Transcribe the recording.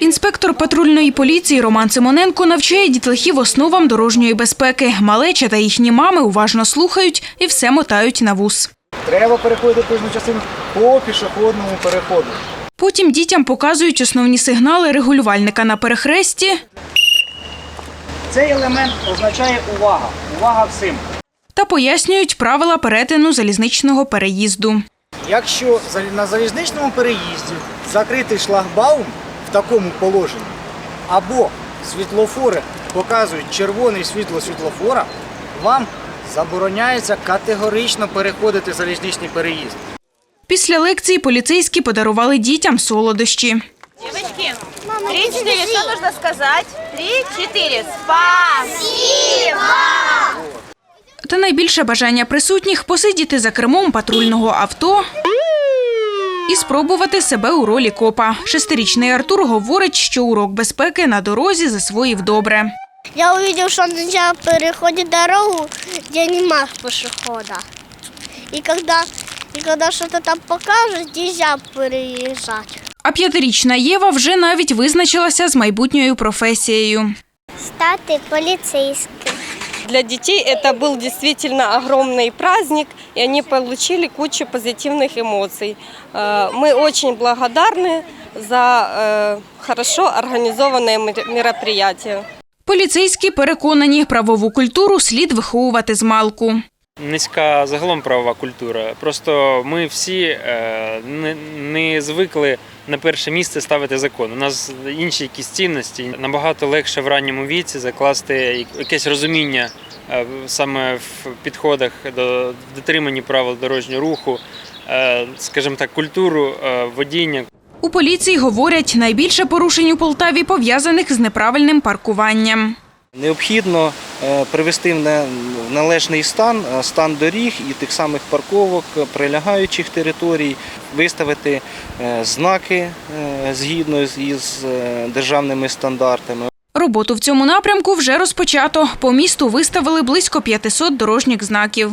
Інспектор патрульної поліції Роман Симоненко навчає дітлахів основам дорожньої безпеки. Малеча та їхні мами уважно слухають і все мотають на вус. Треба переходити кожну частину по пішохідному переходу. Потім дітям показують основні сигнали регулювальника на перехресті Цей елемент означає увага. Увага всім. та пояснюють правила перетину залізничного переїзду. Якщо на залізничному переїзді закритий шлагбаум в такому положенні, або світлофори показують червоне світло світлофора, вам забороняється категорично переходити залізничний переїзд. Після лекції поліцейські подарували дітям солодощі. Девочки, три-четыре, что нужно сказать? Три-четыре. Спасибо! Та найбільше бажання присутніх посидіти за кермом патрульного авто і спробувати себе у ролі копа. Шестирічний Артур говорить, що урок безпеки на дорозі засвоїв добре. Я увидел, что он сначала переходит дорогу, где нема пешехода. И когда, и когда что-то там покажут, нельзя переезжать. А п'ятирічна Єва вже навіть визначилася з майбутньою професією. Стати полицейским. Для детей это был действительно огромный праздник, и они получили кучу позитивных эмоций. Э, Мы очень благодарны за э, хорошо организованное мер- мероприятие. Поліцейські переконані, правову культуру слід виховувати з малку. низька загалом правова культура. Просто ми всі е, не, не звикли на перше місце ставити закон. У нас інші якісь цінності. Набагато легше в ранньому віці закласти якесь розуміння е, саме в підходах до дотриманні правил дорожнього руху, е, скажімо так, культуру е, водіння. У поліції говорять, найбільше порушень у Полтаві пов'язаних з неправильним паркуванням. Необхідно привести в на- належний стан, е, стан доріг і тих самих парковок, е, прилягаючих територій, виставити е, знаки е, згідно із е, державними стандартами. Роботу в цьому напрямку вже розпочато. По місту виставили близько 500 дорожніх знаків.